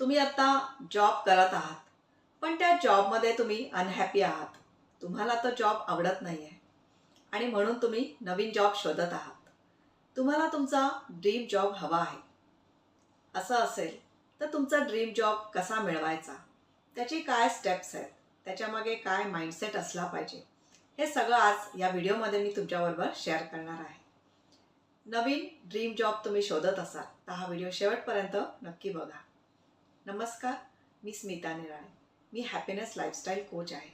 तुम्ही आता जॉब करत आहात पण त्या जॉबमध्ये तुम्ही अनहॅपी आहात. तुम्हाला तो जॉब आवडत नाही आहे आणि म्हणून तुम्ही नवीन जॉब शोधत आहात. तुम्हाला तुमचा ड्रीम जॉब हवा आहे. असं असेल तर तुमचा ड्रीम जॉब कसा मिळवायचा? त्याची काय स्टेप्स आहेत? त्याच्यामागे काय माइंडसेट असला पाहिजे? हे सगळं आज या व्हिडिओमध्ये मी तुमच्याबरोबर शेअर करणार आहे. नवीन ड्रीम जॉब तुम्ही शोधत असाल तर हा व्हिडिओ शेवटपर्यंत नक्की बघा. नमस्कार मी स्मिता निराळे. मी हॅपीनेस लाईफस्टाईल कोच आहे.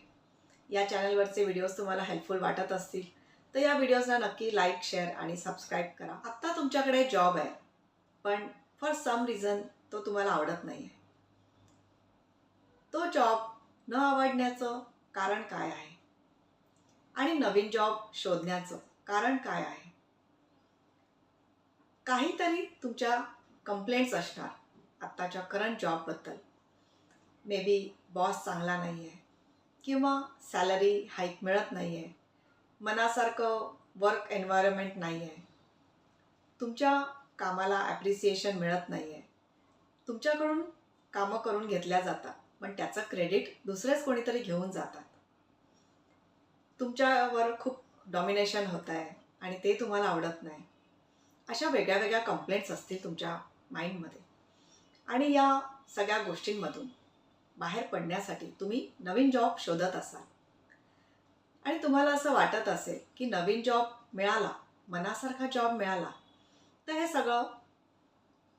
या चॅनलवरचे व्हिडिओज तुम्हाला हेल्पफुल वाटत असतील तर या व्हिडिओजना नक्की लाईक शेअर आणि सबस्क्राईब करा. आत्ता तुमच्याकडे जॉब आहे पण फॉर सम रिझन तो तुम्हाला आवडत नाही आहे तो जॉब न आवडण्याचं कारण काय आहे? आणि नवीन जॉब शोधण्याचं कारण काय आहे? काहीतरी तुमच्या कंप्लेंट्स असणार. आत्ताच्या करंट जॉबबद्दल मे बी बॉस चांगला नाही आहे किंवा सॅलरी हाईक मिळत नाही आहे मनासारखं वर्क एन्व्हायरमेंट नाही आहे तुमच्या कामाला ॲप्रिसिएशन मिळत नाही आहे तुमच्याकडून कामं करून घेतल्या जातात पण त्याचं क्रेडिट दुसरेच कोणीतरी घेऊन जातात. तुमच्यावर खूप डॉमिनेशन होत आहे आणि ते तुम्हाला आवडत नाही. अशा वेगळ्या वेगळ्या कंप्लेंट्स असतील तुमच्या माइंडमध्ये आणि या सगळ्या गोष्टींमधून बाहेर पडण्यासाठी तुम्ही नवीन जॉब शोधत असाल. आणि तुम्हाला असं वाटत असेल की नवीन जॉब मिळाला मनासारखा जॉब मिळाला तर हे सगळं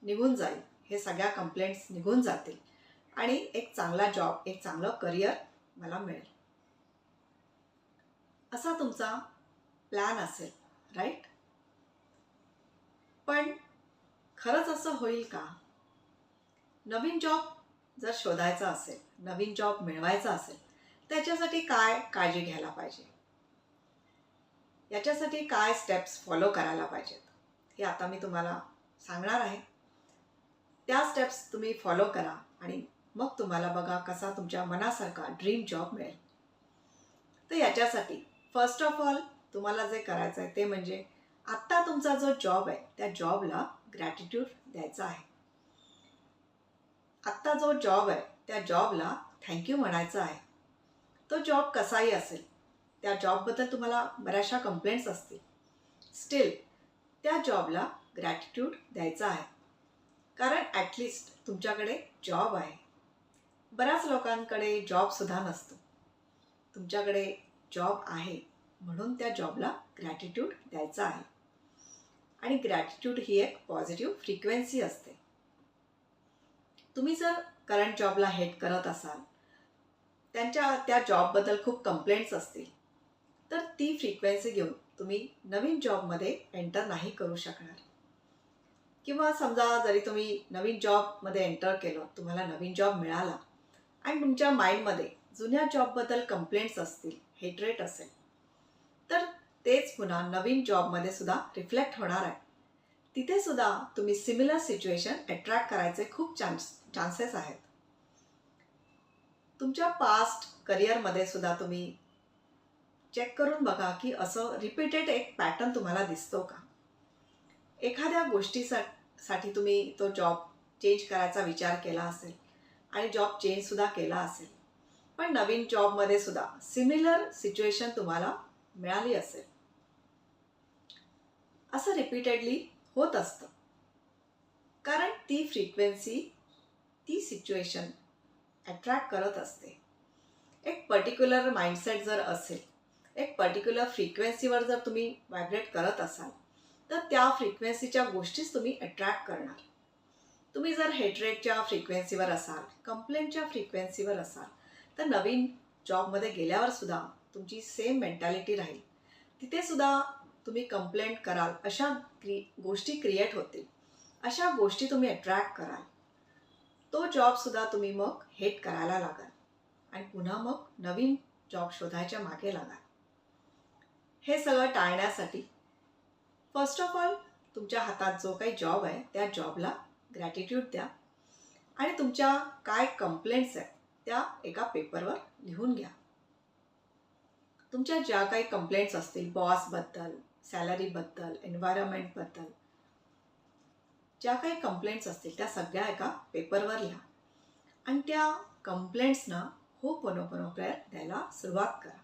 निघून जाईल. हे सगळ्या कंप्लेंट्स निघून जातील. आणि एक चांगला जॉब एक चांगलं करिअर मला मिळेल. असा तुमचा प्लॅन असेल राईट पण खरंच असं होईल का? नवीन जॉब जर शोधायचा असेल नवीन जॉब मिळवायचा असेल त्याच्यासाठी काय काळजी घ्यायला पाहिजे? याच्यासाठी काय स्टेप्स फॉलो करायला पाहिजेत? हे आता मी तुम्हाला सांगणार आहे. त्या स्टेप्स तुम्ही फॉलो करा आणि मग तुम्हाला बघा कसा तुमच्या मनासारखा ड्रीम जॉब मिळेल. तर याच्यासाठी फर्स्ट ऑफ ऑल तुम्हाला जे करायचं आहे ते म्हणजे आत्ता तुमचा जो जॉब आहे त्या जॉबला ग्रॅटिट्यूड द्यायचा आहे. आत्ता जो जॉब आहे त्या जॉबला थँक्यू म्हणायचा आहे. तो जॉब कसाही असेल त्या जॉबबद्दल तुम्हाला बऱ्याचशा कंप्लेंट्स असतील. स्टील त्या जॉबला ग्रॅटिट्यूड द्यायचा आहे. कारण ॲटलिस्ट तुमच्याकडे जॉब आहे. बऱ्याच लोकांकडे जॉबसुद्धा नसतो. तुमच्याकडे जॉब आहे म्हणून त्या जॉबला ग्रॅटिट्यूड द्यायचा आहे. आणि ग्रॅटिट्यूड ही एक पॉझिटिव्ह फ्रिक्वेन्सी असते. तुम्ही जर करंट जॉबला हेट करत असाल त्यांच्या त्या जॉबबद्दल खूप कंप्लेंट्स असतील तर ती फ्रिक्वेन्सी घेऊन तुम्ही नवीन जॉबमध्ये एंटर नाही करू शकणार. किंवा समजा जरी तुम्ही नवीन जॉबमध्ये एंटर केलं तुम्हाला नवीन जॉब मिळाला आणि तुमच्या माइंडमध्ये जुन्या जॉबबद्दल कंप्लेंट्स असतील हेटरेट असेल तर तेच पुन्हा नवीन जॉबमध्ये सुद्धा रिफ्लेक्ट होणार आहे. तिथे सुद्धा तुम्ही सिमिलर सिच्युएशन अट्रॅक्ट करायचे खूप चान्स चान्सेस आहेत. तुमच्या पास्ट करिअरमध्ये सुद्धा तुम्ही चेक करून बघा की असं रिपीटेड एक पॅटर्न तुम्हाला दिसतो का? एखाद्या गोष्टीसाठी साठी तुम्ही तो जॉब चेंज करायचा विचार केला असेल आणि जॉब चेंजसुद्धा केला असेल पण नवीन जॉबमध्ये सुद्धा सिमिलर सिच्युएशन तुम्हाला मिळाली असेल. असं रिपीटेडली होत असतं. कारण ती फ्रिक्वेन्सी ती सिच्युएशन अट्रॅक्ट करत असते. एक पर्टिक्युलर माइंडसेट जर असेल एक पर्टिक्युलर फ्रिक्वेन्सीवर जर तुम्ही व्हायब्रेट करत असाल तर त्या फ्रिक्वेन्सीच्या गोष्टीच तुम्ही अट्रॅक्ट करणार. तुम्ही जर हेटरेटच्या फ्रिक्वेन्सीवर असाल कंप्लेंटच्या फ्रिक्वेन्सीवर असाल तर नवीन जॉबमध्ये गेल्यावर सुद्धा तुमची सेम मेंटॅलिटी राहील. तिथे सुद्धा तुम्ही कंप्लेंट कराल अशा क्रि गोष्टी क्रिएट होतील. अशा गोष्टी तुम्ही अट्रॅक्ट कराल. तो जॉबसुद्धा तुम्ही मग हेट करायला लागाल. आणि पुन्हा मग नवीन जॉब शोधायच्या मागे लागाल. हे सगळं टाळण्यासाठी फर्स्ट ऑफ ऑल तुमच्या हातात जो काही जॉब आहे त्या जॉबला ग्रॅटिट्यूड द्या. आणि तुमच्या काय कंप्लेंट्स आहेत त्या एका पेपरवर लिहून घ्या. तुमच्या ज्या काही कंप्लेंट्स असतील बॉसबद्दल सॅलरीबद्दल एन्व्हायरमेंटबद्दल ज्या काही कंप्लेंट्स असतील त्या सगळ्या एका पेपरवर लिहा. आणि त्या कंप्लेंट्सना हो पोनोपोनो प्रेयर द्यायला सुरुवात करा.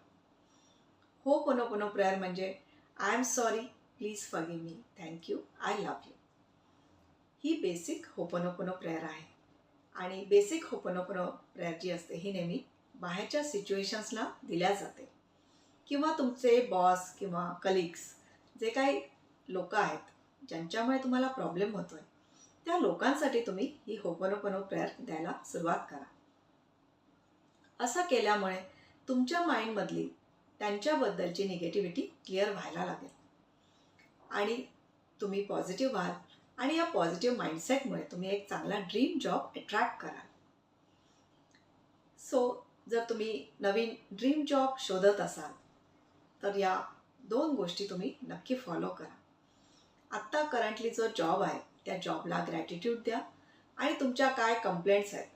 हो पोनोपोनो प्रेयर म्हणजे I am sorry please forgive me thank you I love you he basic होपनोपनो prayer आहे. आणि बेसिक होपनोपनो प्रेयर जी असते ही नेहमी बाहेरच्या सिच्युएशन्सला दिल्या जाते. किंवा तुमचे बॉस किंवा कलिग्स जे काही लोक आहेत ज्यांच्यामुळे तुम्हाला प्रॉब्लेम होतो आहे त्या लोकांसाठी तुम्ही ही होपनोपनो प्रेयर द्यायला सुरुवात करा. असं केल्यामुळे तुमच्या माइंडमधली त्यांच्याबद्दलची निगेटिव्हिटी क्लिअर व्हायला लागेल. आणि तुम्ही पॉझिटिव्ह व्हाल आणि या पॉझिटिव्ह माइंडसेटमुळे तुम्ही एक चांगला ड्रीम जॉब अट्रॅक्ट कराल. सो जर तुम्ही नवीन ड्रीम जॉब शोधत असाल तर या दोन गोष्टी तुम्ही नक्की फॉलो करा. आत्ता करंटली जो जॉब आहे त्या जॉबला ग्रॅटिट्यूड द्या आणि तुमच्या काय कंप्लेंट्स आहेत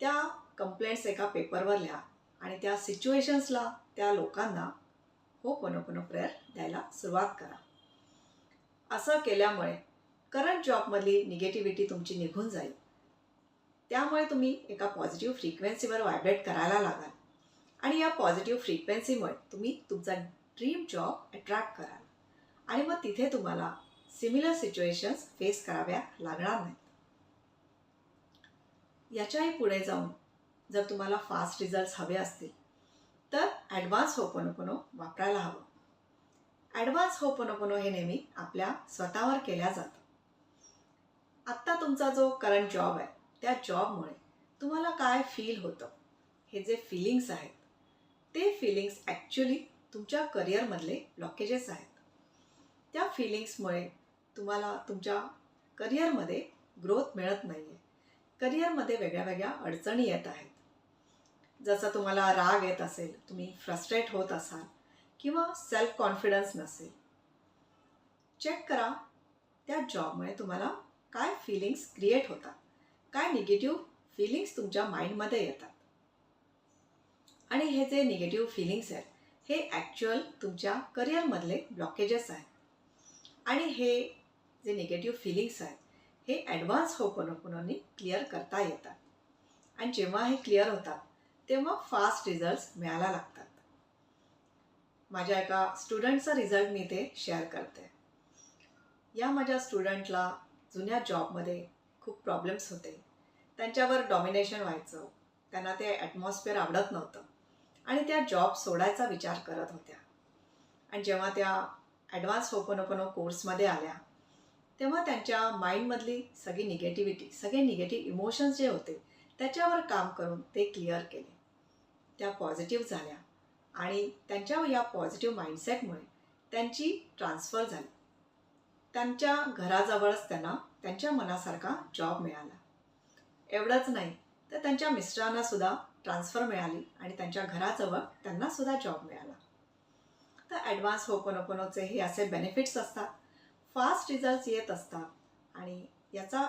त्या कंप्लेंट्स एका पेपरवर लिहा आणि त्या सिच्युएशन्सला त्या लोकांना हो पुनः प्रेयर द्यायला सुरुवात करा. असं केल्यामुळे करंट जॉबमधली निगेटिव्हिटी तुमची निघून जाईल. त्यामुळे तुम्ही एका पॉझिटिव्ह फ्रिक्वेन्सीवर व्हायब्रेट करायला लागाल. आणि या पॉझिटिव्ह फ्रिक्वेन्सीमुळे तुम्ही तुमचा ड्रीम जॉब अट्रॅक्ट कराल आणि मग तिथे तुम्हाला सिमिलर सिच्युएशन्स फेस कराव्या लागणार नाहीत. याच्याही पुढे जाऊन जर तुम्हाला फास्ट रिझल्ट्स हवे असतील तर ॲडव्हान्स होपनोपनो वापरायला हवं. ॲडव्हान्स होपनोपनो हे नेहमी आपल्या स्वतःवर केल्या जातं. आत्ता तुमचा जो करंट जॉब आहे त्या जॉबमुळे तुम्हाला काय फील होतं? हे जे फिलिंग्स आहेत ते फिलिंग्स ॲक्च्युली तुमच्या करिअरमधले ब्लॉकेजेस आहेत. त्या फिलिंग्समुळे तुम्हाला तुमच्या करिअरमध्ये ग्रोथ मिळत नाही आहे करिअरमध्ये वेगळ्या वेगळ्या अडचणी येत आहेत. जसं तुम्हाला राग येत असेल तुम्ही फ्रस्ट्रेट होत असाल किंवा सेल्फ कॉन्फिडन्स नसेल. चेक करा त्या जॉबमुळे तुम्हाला काय फिलिंग्स क्रिएट होतात? काय निगेटिव्ह फिलिंग्स तुमच्या माइंडमध्ये येतात? आणि हे जे निगेटिव्ह फिलिंग्स आहेत हे ॲक्च्युअल तुमच्या करिअरमधले ब्लॉकेजेस आहेत. आणि हे जे निगेटिव्ह फिलिंग्स आहेत हे ॲडव्हान्स होपनोपनोनी क्लिअर करता येतात. आणि जेव्हा हे क्लिअर होतात तेव्हा फास्ट रिझल्ट्स मिळायला लागतात. माझ्या एका स्टुडंटचा रिझल्ट मी ते शेअर करते. या माझ्या स्टुडंटला जुन्या जॉबमध्ये खूप प्रॉब्लेम्स होते. त्यांच्यावर डॉमिनेशन व्हायचं. त्यांना ते ॲटमॉस्फिअर आवडत नव्हतं. आणि त्या जॉब सोडायचा विचार करत होत्या. आणि जेव्हा त्या ॲडव्हान्स होपनोपनो कोर्समध्ये आल्या तेव्हा त्यांच्या माइंडमधली सगळी निगेटिव्हिटी सगळे निगेटिव्ह इमोशन्स जे होते त्याच्यावर काम करून ते क्लिअर केले. त्या पॉझिटिव्ह झाल्या आणि त्यांच्या या पॉझिटिव्ह माइंडसेटमुळे त्यांची ट्रान्सफर झाली. त्यांच्या घराजवळच त्यांना त्यांच्या मनासारखा जॉब मिळाला. एवढंच नाही तर त्यांच्या मिस्टरांना सुद्धा ट्रान्सफर मिळाली आणि त्यांच्या घराजवळ त्यांना सुद्धा जॉब मिळाला. तर ॲडव्हान्स होपनोपनोचे हे असे बेनिफिट्स असतात. फास्ट रिझल्ट्स येत असतात आणि याचा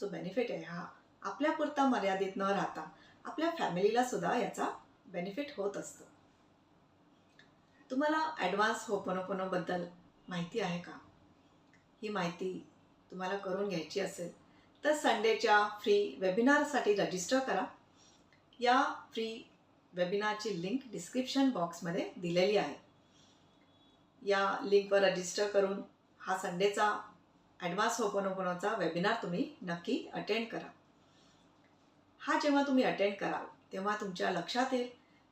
जो बेनिफिट आहे हा आपल्यापुरता मर्यादित न राहता आपल्या फॅमिलीला सुद्धा याचा बेनिफिट होत असतो. तुम्हाला ॲडव्हान्स होपनोपनोबद्दल माहिती आहे का? ही माहिती तुम्हाला करून घ्यायची असेल तर संडेच्या फ्री वेबिनारसाठी रजिस्टर करा. या फ्री वेबिनारची लिंक डिस्क्रिप्शन बॉक्समध्ये दिलेली आहे. या लिंकवर रजिस्टर करून हा संडेचा ॲडव्हान्स होपनोपनोचा वेबिनार तुम्ही नक्की अटेंड करा. हा जेव्हा तुम्ही अटेंड कराल तेव्हा तुमच्या लक्षात येईल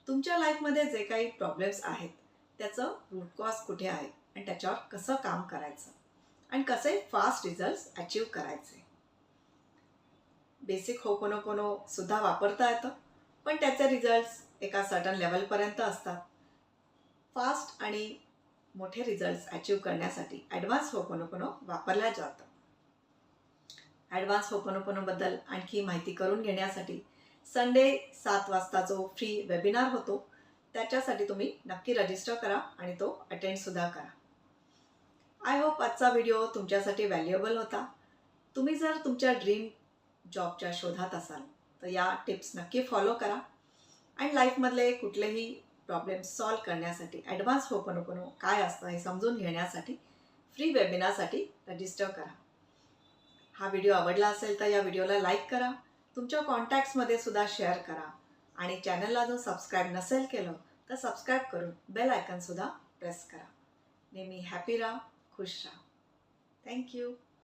तुमच्या लाईफमध्ये जे काही प्रॉब्लेम्स आहेत त्याचं रूट कॉज कुठे आहे आणि त्याच्यावर कसं काम करायचं? आणि कसे फास्ट रिझल्ट्स अचीव करायचे? बेसिक होपोनोपोनो सुद्धा वापरता येतं. पण त्याचे रिझल्ट्स एका सर्टन लेवलपर्यंत असतात. फास्ट आणि मोठे रिझल्ट्स अचीव करण्यासाठी ॲडव्हान्स होपोनोपोनो वापरल्या जातं. ॲडव्हान्स होपोनोपोनोबद्दल आणखी माहिती करून घेण्यासाठी संडे सात वाजता जो फ्री वेबिनार होतो त्याच्यासाठी तुम्ही नक्की रजिस्टर करा आणि तो अटेंडसुद्धा करा. आय होप आजचा व्हिडिओ तुमच्यासाठी व्हॅल्युएबल होता. तुम्ही जर तुमच्या ड्रीम जॉबच्या शोधात असाल तर या टिप्स नक्की फॉलो करा. आणि लाईफमधले कुठलेही प्रॉब्लेम सॉल्व करण्यासाठी ॲडव्हान्स होपनोपनो काय असतं हे समजून घेण्यासाठी फ्री वेबिनारसाठी रजिस्टर करा. हा व्हिडिओ आवडला असेल तर या व्हिडिओला लाईक करा तुमच्या कॉन्टॅक्ट्समध्ये सुद्धा शेअर करा. आणि चॅनलला जर सबस्क्राईब नसेल केलं तर सबस्क्राईब करून बेल आयकनसुद्धा प्रेस करा. नेहमी हॅपी राहा खुश राहा. थँक्यू.